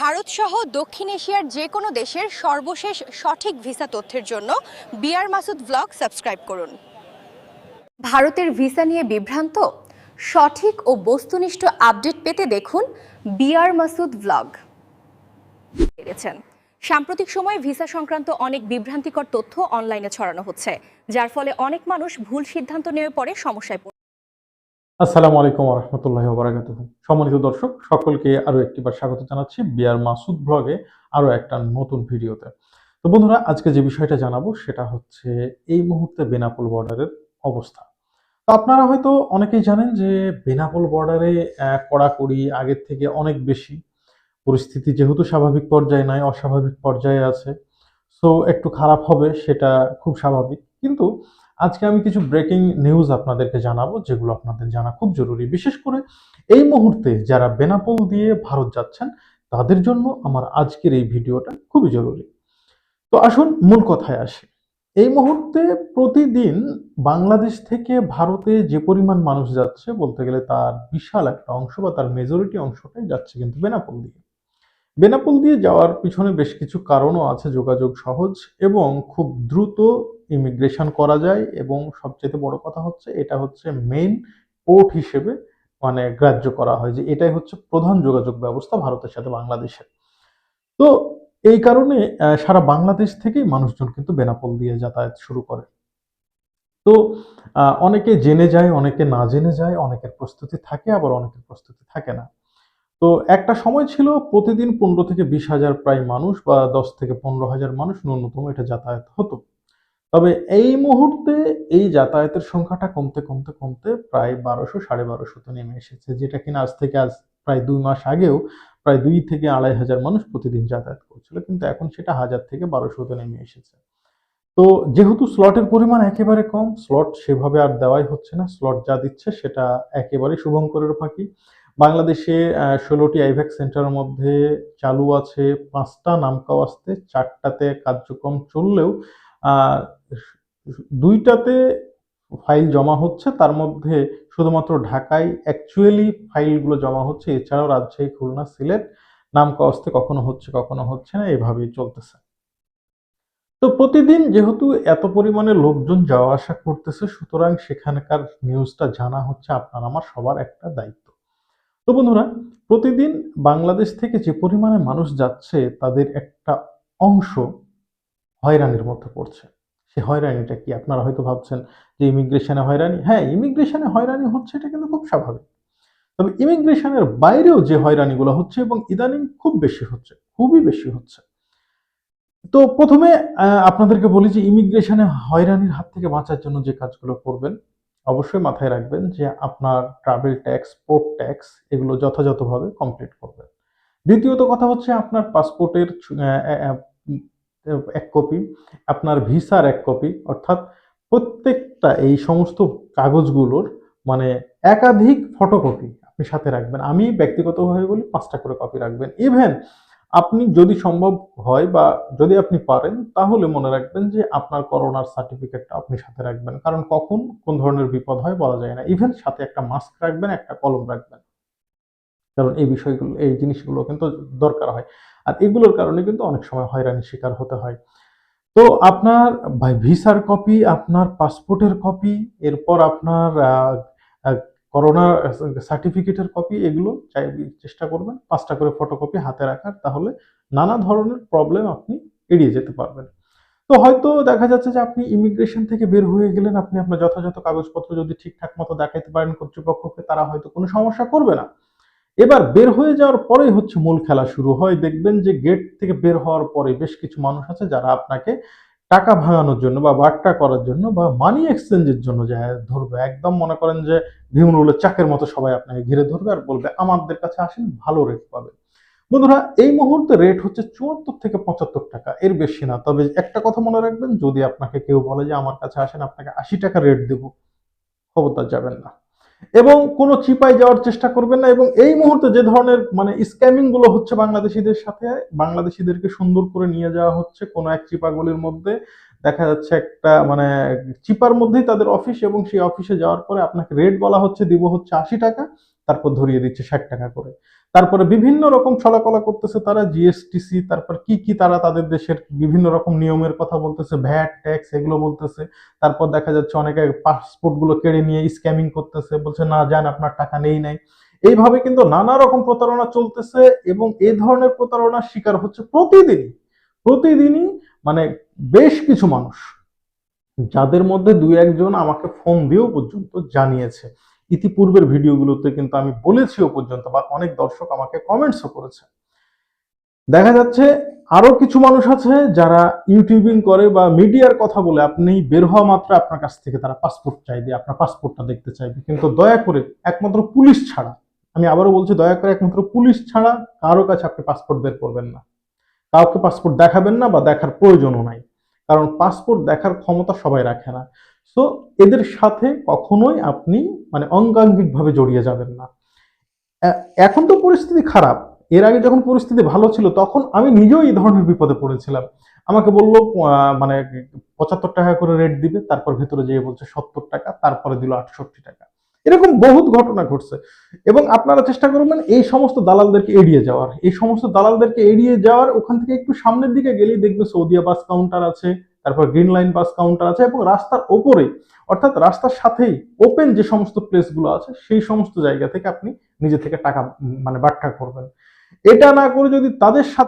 ভারত সহ দক্ষিণ এশিয়ার যে কোনো দেশের সর্বশেষ সঠিক ভিসা তথ্যের জন্য বিআর মাসুদ ব্লগ সাবস্ক্রাইব করুন। ভারতের ভিসা নিয়ে বিভ্রান্ত? সঠিক ও বস্তুনিষ্ঠ আপডেট পেতে দেখুন বিআর মাসুদ ব্লগ পেরেছেন সাম্প্রতিক সময়ে ভিসা সংক্রান্ত অনেক বিভ্রান্তিকর তথ্য অনলাইনে ছড়ানো হচ্ছে, যার ফলে অনেক মানুষ ভুল সিদ্ধান্ত নেওয়ার পরে সমস্যায় পড়ে। আসসালামু আলাইকুম রহমতুল্লাহ বারাকাত সম্মানিত দর্শক, সকলকে আরও একটিবার স্বাগত জানাচ্ছি বিয়ার মাসুদ ব্লগে আরও একটা নতুন ভিডিওতে। তো বন্ধুরা, আজকে যে বিষয়টা জানাব সেটা হচ্ছে এই মুহূর্তে বেনাপোল বর্ডারের অবস্থা। তো আপনারা হয়তো অনেকেই জানেন যে বেনাপোল বর্ডারে কড়াকড়ি আগের থেকে অনেক বেশি। পরিস্থিতি যেহেতু স্বাভাবিক পর্যায়ে নয়, অস্বাভাবিক পর্যায়ে আছে। সো একটু খারাপ হবে সেটা খুব স্বাভাবিক। কিন্তু আজকে আমি কিছু ব্রেকিং নিউজ আপনাদেরকে জানাব, যেগুলো আপনাদের জানা খুব জরুরি। বিশেষ করে এই মুহূর্তে যারা বেনাপোল দিয়ে ভারত যাচ্ছেন, তাদের জন্য আমার আজকের এই ভিডিওটা খুবই জরুরি। তো আসুন মূল কথায় আসি। এই মুহূর্তে প্রতিদিন বাংলাদেশ থেকে ভারতে যে পরিমাণ মানুষ যাচ্ছে, বলতে গেলে তার বিশাল একটা অংশ বা তার মেজরিটি অংশটাই যাচ্ছে কিন্তু বেনাপোল দিয়ে। বেনাপোল দিয়ে যাওয়ার পিছনে বেশ কিছু কারণও আছে, যোগাযোগ সহজ এবং খুব দ্রুত ইমিগ্রেশন করা যায় এবং সবচেয়ে বড় কথা হচ্ছে এটা হচ্ছে মেইন পোর্ট হিসেবে মানে গ্রাহ্য করা হয় যে এটাই হচ্ছে প্রধান যোগাযোগ ব্যবস্থা ভারতের সাথে বাংলাদেশের। তো এই কারণে সারা বাংলাদেশ থেকেই মানুষজন কিন্তু বেনাপোল দিয়ে যাতায়াত শুরু করে। তো অনেকে জেনে যায়, অনেকে না জেনে যায়, অনেকের প্রস্তুতি থাকে, আবার অনেকের প্রস্তুতি থাকে না। তো একটা সময় ছিল প্রতিদিন পনেরো থেকে বিশ হাজার প্রায় মানুষ বা দশ থেকে পনেরো হাজার মানুষ ন্যূনতম এটা যাতায়াত হতো। তবে এই মুহূর্তে এই যাতায়াতের সংখ্যাটা কমতে কমতে কমতে প্রায় বারোশো, সাড়ে বারোশোতে নেমে এসেছে, যেটা কিনা আজ থেকে আজ প্রায় দুই মাস আগেও প্রায় দুই থেকে আড়াই হাজার মানুষ প্রতিদিন যাতায়াত করছিল, কিন্তু এখন সেটা হাজার থেকে বারোশোতে নেমে এসেছে। তো যেহেতু স্লটের পরিমাণ একেবারে কম, স্লট সেভাবে আর দেওয়াই হচ্ছে না, স্লট যা দিচ্ছে সেটা একেবারে শুভঙ্করের ফাঁকি। বাংলাদেশে ষোলোটি আইভ্যাক সেন্টারের মধ্যে চালু আছে পাঁচটা নামকাও আসতে চারটাতে কার্যক্রম চললেও দুইটাতে ফাইল জমা হচ্ছে, তার মধ্যে শুধুমাত্র ঢাকায় অ্যাকচুয়ালি ফাইলগুলো জমা হচ্ছে, এছাড়াও রাজশাহী, খুলনা, সিলেট নাম কস্তে কখনো হচ্ছে কখনো হচ্ছে না, এভাবেই চলতেছে। তো প্রতিদিন যেহেতু এত পরিমাণে লোকজন যাওয়া আসা করতেছে, সুতরাং সেখানকার নিউজটা জানা হচ্ছে আপনার, আমার সবার একটা দায়িত্ব। তো বন্ধুরা, প্রতিদিন বাংলাদেশ থেকে যে পরিমাণে মানুষ যাচ্ছে, তাদের একটা অংশ হয়রানির মধ্যে পড়ছে। সে হয়রানিটা কি? আপনারা হয়তো ভাবছেন যে ইমিগ্রেশনে হয়রানি? হ্যাঁ ইমিগ্রেশনে হয়রানি হচ্ছে এটা কিন্তু খুব স্বাভাবিক। তবে ইমিগ্রেশনের বাইরেও যে হয়রানিগুলো হচ্ছে এবং ইদানিং খুব বেশি হচ্ছে, খুবই বেশি হচ্ছে। তো প্রথমে আপনাদেরকে বলি যে ইমিগ্রেশনে হয়রানির হাত থেকে বাঁচার জন্য যে কাজগুলো করবেন, অবশ্যই মাথায় রাখবেন যে আপনার ট্রাভেল ট্যাক্স পোর্ট ট্যাক্স এগুলো যথাযথভাবে কমপ্লিট করবেন। দ্বিতীয়ত কথা হচ্ছে আপনার পাসপোর্টের এক কপি, আপনার ভিসার এক কপি, অর্থাৎ প্রত্যেকটা এই সমস্ত কাগজগুলোর মানে একাধিক ফটোকপি আপনি সাথে রাখবেন। আমি ব্যক্তিগতভাবে বলি পাঁচটা করে কপি রাখবেন। ইভেন আপনি যদি সম্ভব হয় বা যদি আপনি পারেন, তাহলে মনে রাখবেন যে আপনার করোনার সার্টিফিকেটটা আপনি সাথে রাখবেন। কারণ কখন কোন ধরনের বিপদ হয় বলা যায় না। ইভেন সাথে একটা মাস্ক রাখবেন, একটা কলম রাখবেন। কারণ এই বিষয়গুলো, এই জিনিসগুলো কিন্তু দরকার হয়। আর এগুলোর কারণে কিন্তু অনেক সময় হয়রানির শিকার হতে হয়। তো আপনার ভিসার কপি, আপনার পাসপোর্টের কপি, এরপর আপনার করোনা সার্টিফিকেটের কপি, এগুলো চাই, চেষ্টা করবেন পাঁচটা করে ফটোকপি হাতে রাখার, তাহলে নানা ধরনের প্রবলেম আপনি এড়িয়ে যেতে পারবেন। তো হয়তো দেখা যাচ্ছে যে আপনি ইমিগ্রেশন থেকে বের হয়ে গেলেন, আপনি আপনার যথাযথ কাগজপত্র যদি ঠিকঠাক মতো দেখাইতে পারেন কর্তৃপক্ষকে, তারা হয়তো কোনো সমস্যা করবে না। এবার বের হয়ে যাওয়ার পরেই হচ্ছে মূল খেলা শুরু হয়। দেখবেন যে গেট থেকে বের হওয়ার পরে বেশ কিছু মানুষ আছে যারা আপনাকে টাকা ভাঙানোর জন্য বা বাট্টা করার জন্য বা মানি এক্সচেঞ্জের জন্য যে ধরবে। একদম মনে করেন যে ভীমরুলের চাকের মতো সবাই আপনাকে ঘিরে ধরবে আর বলবে, আমাদের কাছে আসেন, ভালো রেট পাবে বন্ধুরা, এই মুহূর্তে রেট হচ্ছে চুয়াত্তর থেকে পঁচাত্তর টাকা, এর বেশি না। তবে একটা কথা মনে রাখবেন, যদি আপনাকে কেউ বলে যে, আমার কাছে আসেন, আপনাকে আশি টাকা রেট দেবো, খবরদার যাবেন না। এবং কোনো চিপায় যাওয়ার চেষ্টা করবেন না এবং এই মুহূর্তে যে ধরনের মানে স্ক্যামিংগুলো হচ্ছে বাংলাদেশিদের সাথে, বাংলাদেশিদেরকে সুন্দর করে নিয়ে যাওয়া হচ্ছে কোনো এক চিপাগুলির মধ্যে। দেখা যাচ্ছে একটা মানে চিপার মধ্যেই তাদের অফিস এবং সেই অফিসে যাওয়ার পরে আপনাকে রেট বলা হচ্ছে, দিব হচ্ছে আশি টাকা। তারপর ধরিয়ে দিচ্ছে ষাট টাকা করে। তারপরে বিভিন্ন রকম ছলাকলা করতেছে তারা জিএসটিসি তারপর কি কি তারা তাদের দেশের বিভিন্ন রকম নিয়মের কথা বলতেছে, ভ্যাট, ট্যাক্স এগুলো বলতেছে। তারপর দেখা যাচ্ছে অনেকে পাসপোর্টগুলো কেড়ে নিয়ে স্ক্যামিং করতেছে, বলছে না যান, আপনার টাকা নেই, নাই। এইভাবে কিন্তু নানা রকম প্রতারণা চলতেছে এবং এই ধরনের প্রতারণার শিকার হচ্ছে প্রতিদিনই প্রতিদিনই মানে বেশ কিছু মানুষ। যাদের মধ্যে দুই একজন আমাকে ফোন দিয়েও পর্যন্ত জানিয়েছে। ইতিপূর্বের ভিডিওগুলোতে কিন্তু আমি বলেছিও পর্যন্ত, বা অনেক দর্শক আমাকে কমেন্টসও করেছে। দেখা যাচ্ছে আরও কিছু মানুষ আছে যারা ইউটিউবিং করে বা মিডিয়ার কথা বলে, আপনি বের হওয়া মাত্র আপনার কাছ থেকে তারা পাসপোর্ট চাইবে, আপনার পাসপোর্টটা দেখতে চাইবে। কিন্তু দয়া করে একমাত্র পুলিশ ছাড়া, আমি আবারও বলছি, দয়া করে একমাত্র পুলিশ ছাড়া কারও কাছে আপনি পাসপোর্ট বের করবেন না। কাউকে পাসপোর্ট দেখাবেন না বা দেখার প্রয়োজনও নাই। কারণ পাসপোর্ট দেখার ক্ষমতা সবাই রাখে না। সো এদের সাথে কখনোই আপনি মানে অঙ্গাঙ্গিকভাবে জড়িয়ে যাবেন না। এখন তো পরিস্থিতি খারাপ। এর আগে যখন পরিস্থিতি ভালো ছিল, তখন আমি নিজেও এই ধরনের বিপদে পড়েছিলাম। আমাকে বলল মানে পঁচাত্তর টাকা করে রেট দিবে, তারপর ভেতরে যেয়ে বলছে সত্তর টাকা, তারপরে দিল আটষট্টি টাকা। এরকম বহুত ঘটনা ঘটছে। এবং আপনারা চেষ্টা করবেন এই সমস্ত দালালদেরকে এড়িয়ে যাওয়ার। এই সমস্ত দালালদেরকে এড়িয়ে যাওয়ার, ওখান থেকে একটু সামনের দিকে গেলেই দেখবে সৌদিয়া বাস কাউন্টার আছে, তারপর গ্রিন লাইন বাস কাউন্টার আছে এবং রাস্তার ওপরে অর্থাৎ রাস্তার সাথেই ওপেন যে সমস্ত প্লেসগুলো আছে, সেই সমস্ত জায়গা থেকে আপনি নিজে থেকে টাকা মানে বাট্টা করবেন। এটা না করে যদি তাদের সাথে